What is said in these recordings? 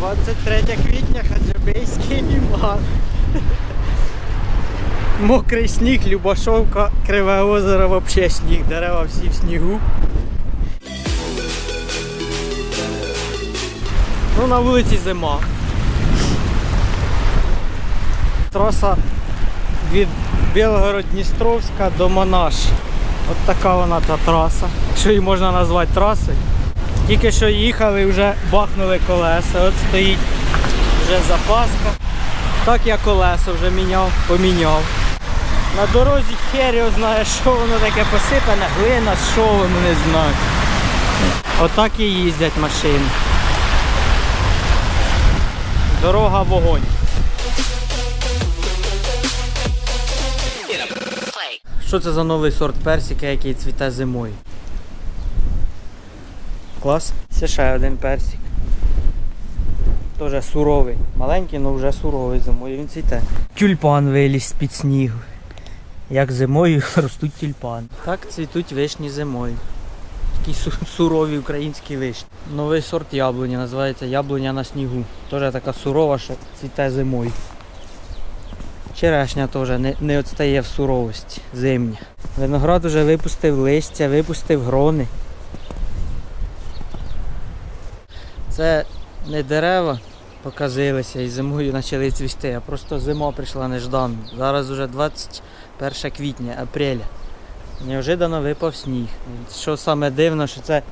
«23 квітня, Хаджибейський ліман. Мокрий сніг, Любашовка, Криве озеро, вообще сніг, дерева всі в снігу. Ну, на вулиці зима. Траса від Білгород-Дністровська до Монаш. От така вона та траса. Якщо її можна назвати трасою. Тільки що їхали, вже бахнули колеса. От стоїть вже запаска. Так я колеса вже міняв, поміняв. На дорозі хер його знає, що воно таке посипане, глина, що воно не знаю. Отак і їздять машини. Дорога вогонь. Що це за новий сорт персика, який цвіте зимою? Клас. Це ще один персик. Теж суровий. Маленький, але вже суровий зимою. Він цвіте. Тюльпан виліз з-під снігу. Як зимою ростуть тюльпани. Так цвітуть вишні зимою. Такі су- сурові українські вишні. Новий сорт яблуні називається яблуня на снігу. Теж така сурова, що цвіте зимою. Черешня теж не, не відстає в суровості зимня. Виноград вже випустив листя, випустив грони. Це не дерева показилися і зимою почали цвісти, а просто зима прийшла нежданно. Зараз вже 21 квітня, апреля. Неожиданно випав сніг. Що саме дивно, що це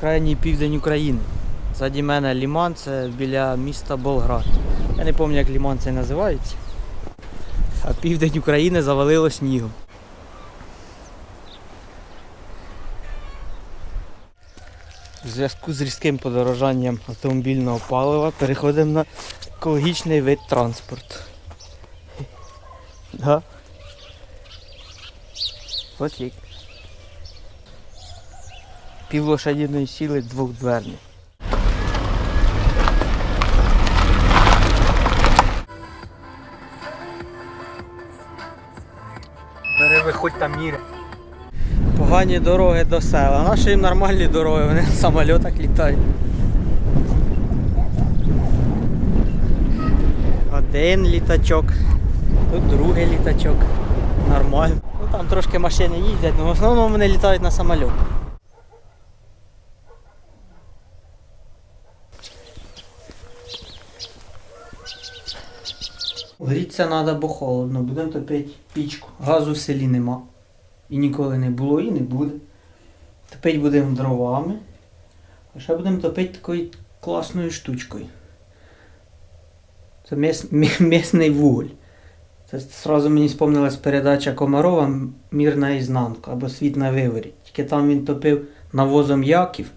крайній південь України. Ззаді мене ліман, це біля міста Болград. Я не пам'ятаю, як ліман це називається. А південь України завалило снігом. В зв'язку з різким подорожанням автомобільного палива переходимо на екологічний вид транспорту. Да? Ось як. Пів лошадіної сіли двохдверний. Перевиходь там міри. Погані дороги до села. Наші їм нормальні дороги, вони на самолітах літають. Один літачок, тут другий літачок. Нормально. Ну там трошки машини їздять, але в основному вони літають на самольот. Гріться треба, бо холодно, будемо топити пічку. Газу в селі нема. І ніколи не було і не буде. Топити будемо дровами. А ще будемо топити такою класною штучкою. Це місний вуголь. Це одразу мені спомнилась передача Комарова Мір на ізнанку або Світ на виворі. Тільки там він топив навозом яків,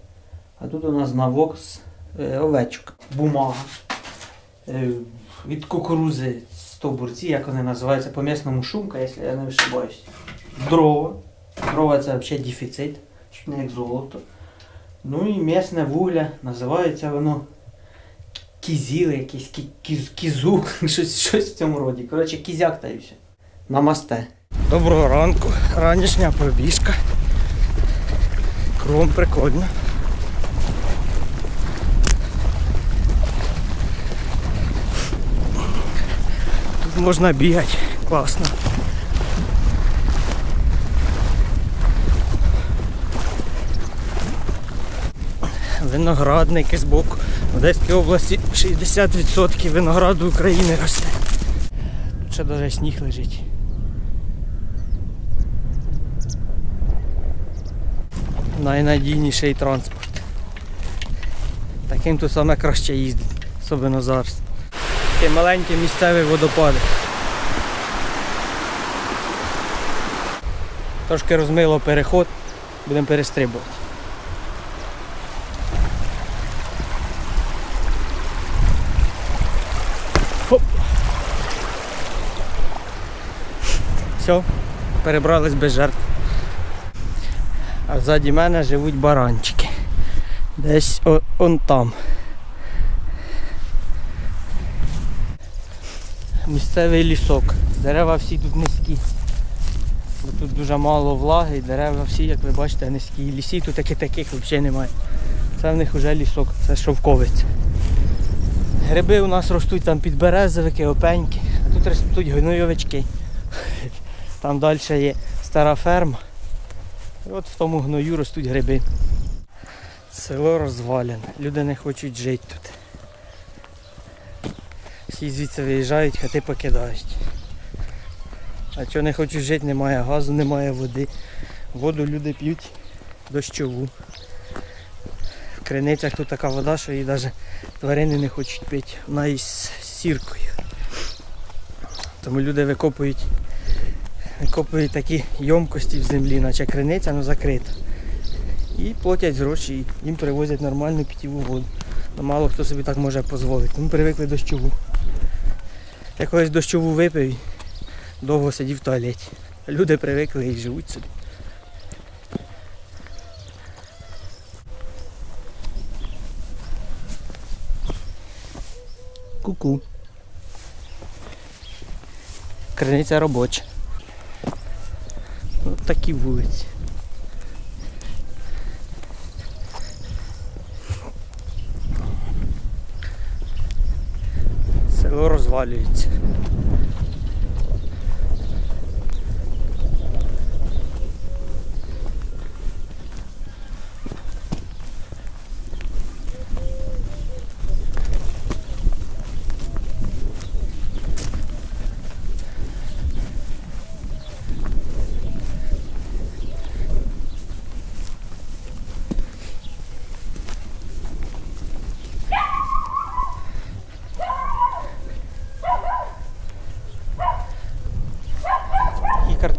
а тут у нас навоз е, овечок. Бумага. Е, від кукурузи стовбурці, як вони називаються, по місному шумка, якщо я не ошибаюсь. Дрова. Дрова це взагалі дефіцит, чуть не як золото. Ну і місне вугля, називається воно кізіли, якийсь кі- кіз, кізук, щось, щось в цьому роді. Коротше, кізяк та і все. Намасте. Доброго ранку. Ранішня пробіжка. Кром прикольно. Тут можна бігати. Класно. Виноградники з боку. В Одеській області 60% винограду України росте. Тут ще навіть сніг лежить. Найнадійніший транспорт. Таким тут саме краще їздить, особливо зараз. Такі маленькі місцеві водопади. Трошки розмило переход, будемо перестрибувати. Хоп. Все, перебрались без жертв. А ззаді мене живуть баранчики. Десь о- он там. Місцевий лісок. Дерева всі тут низькі. Бо тут дуже мало влаги, дерева всі, як ви бачите, низькі. І Лісів тут таких таких взагалі немає. Це в них вже лісок, це шовковиця. Гриби у нас ростуть там підберезовики, опеньки, а тут ростуть гнойовички. Там далі є стара ферма. І от в тому гною ростуть гриби. Село розвалене. Люди не хочуть жити тут. Всі звідси виїжджають, хати покидають. А чого не хочуть жити, немає газу, немає води. Воду люди п'ють дощову. В криницях тут така вода, що її навіть тварини не хочуть пити. Вона із сіркою. Тому люди викопують, викопують такі йомкості в землі, наче криниця, але закрита. І платять гроші, їм привозять нормальну питьову воду. Ну, мало хто собі так може дозволити. Тому привикли дощову. Я колись дощову випив і довго сидів в туалеті. Люди привикли і живуть собі. Ку-ку. Криниця робоча. Ось такі вулиці. Село розвалюється.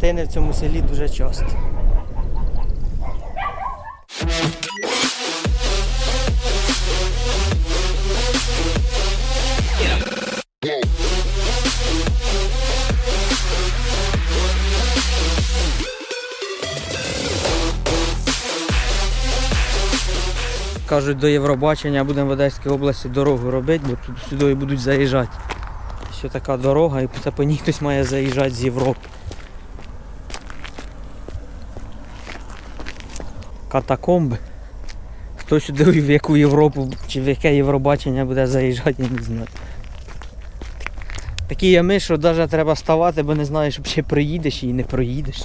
І в цьому селі дуже часто. Кажуть, до Євробачення будемо в Одеській області дорогу робити, бо тут сюди будуть заїжджати. Що така дорога, і це по ній хтось має заїжджати з Європи. Катакомби. Хто сюди в яку Європу чи в яке Євробачення буде заїжджати, я не знаю. Такі ями, що навіть треба ставати, бо не знаєш, чи приїдеш і не проїдеш.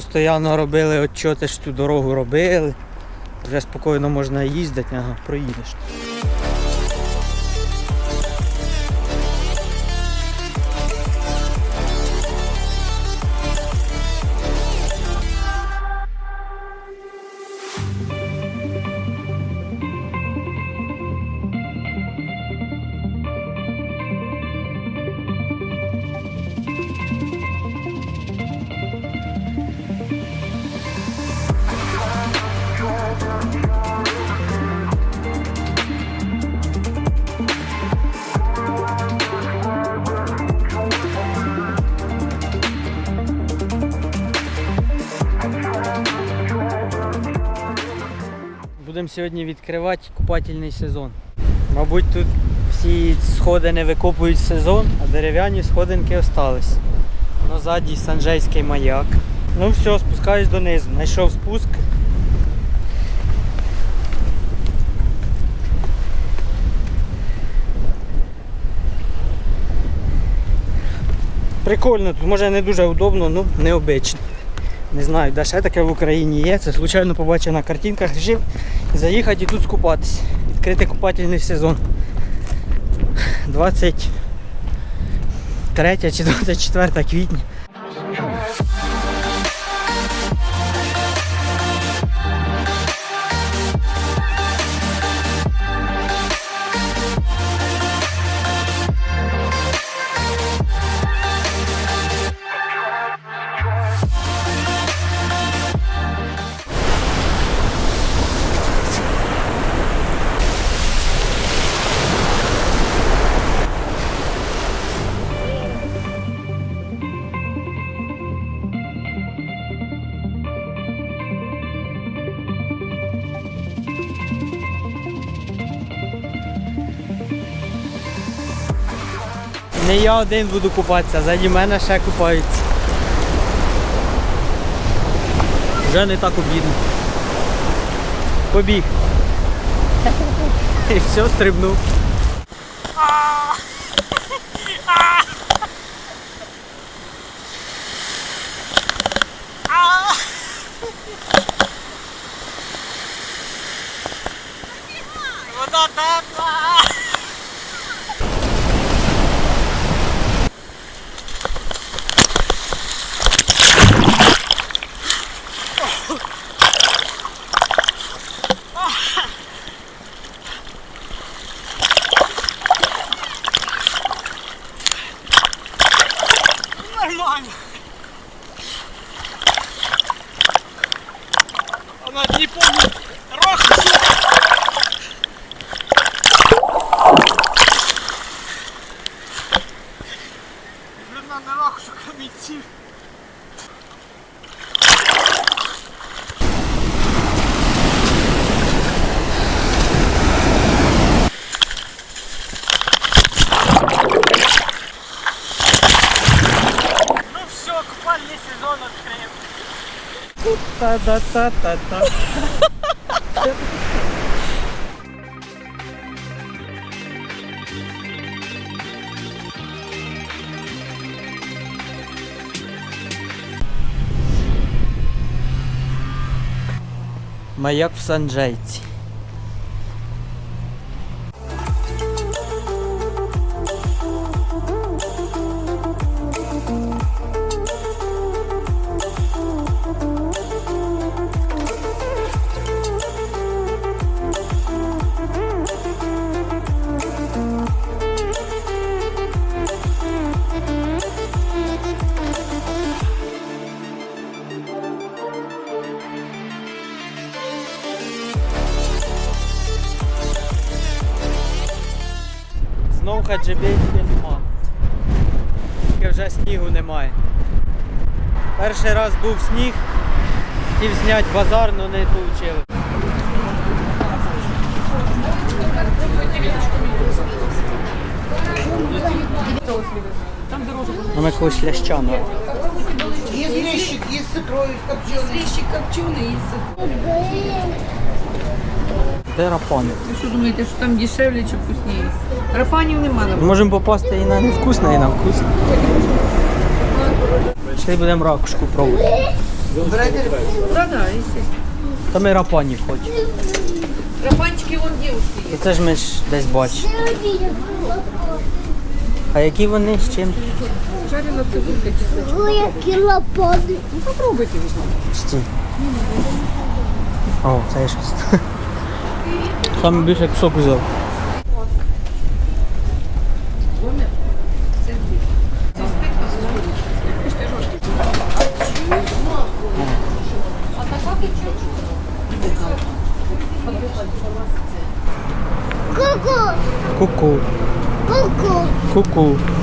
Постійно робили отчоти, що цю дорогу робили. Вже спокійно можна їздити, ага, проїдеш. Будемо сьогодні відкривати купательний сезон. Мабуть, тут всі сходи не викопують сезон, а дерев'яні сходинки остались. Ну, ззаді Санжейський маяк. Ну все, спускаюсь донизу. Знайшов спуск. Прикольно, тут може не дуже удобно, ну необично. Не знаю, де ще таке в Україні є. Це случайно побачив на картинках, рішив заїхати і тут скупатися. Відкрити купательний сезон. 23 чи 24 квітня. Не я один буду купатися, заді мене ще купаються. Вже не так обідно. Побіг. І все, стрибнув. Вода тепла! Нормально. А на дні повний рох. Длина на рах, що камінці. Ну все, купальний сезон відкрив. Та-та-та-та-та. Маяк в Санджейці. Знов хаджибейки нема. Тільки вже снігу немає. Перший раз був сніг, хотів зняти базар, але не вийшло. А ми когось лящану. Есть лещик, есть с икрой, с копченой. Лещик копченый и Де рапани? Ви що думаєте, що там дешевле чи вкусніше? Рапанів нема на Можемо попасти і на невкусне, і на вкусне. Пішли будемо ракушку пробувати. Да, да. Та ми рапанів хочемо. Рапанчики вон девушки І це ж ми ж десь бачимо. А які вони з чим? Жарена цибулька чисто. Ой, які лапони. Ну попробуйте візьму. Сті. О, це я щось. Саме більше кусок взяв. Ку-ку, Ку-ку, ку-ку. ку-ку.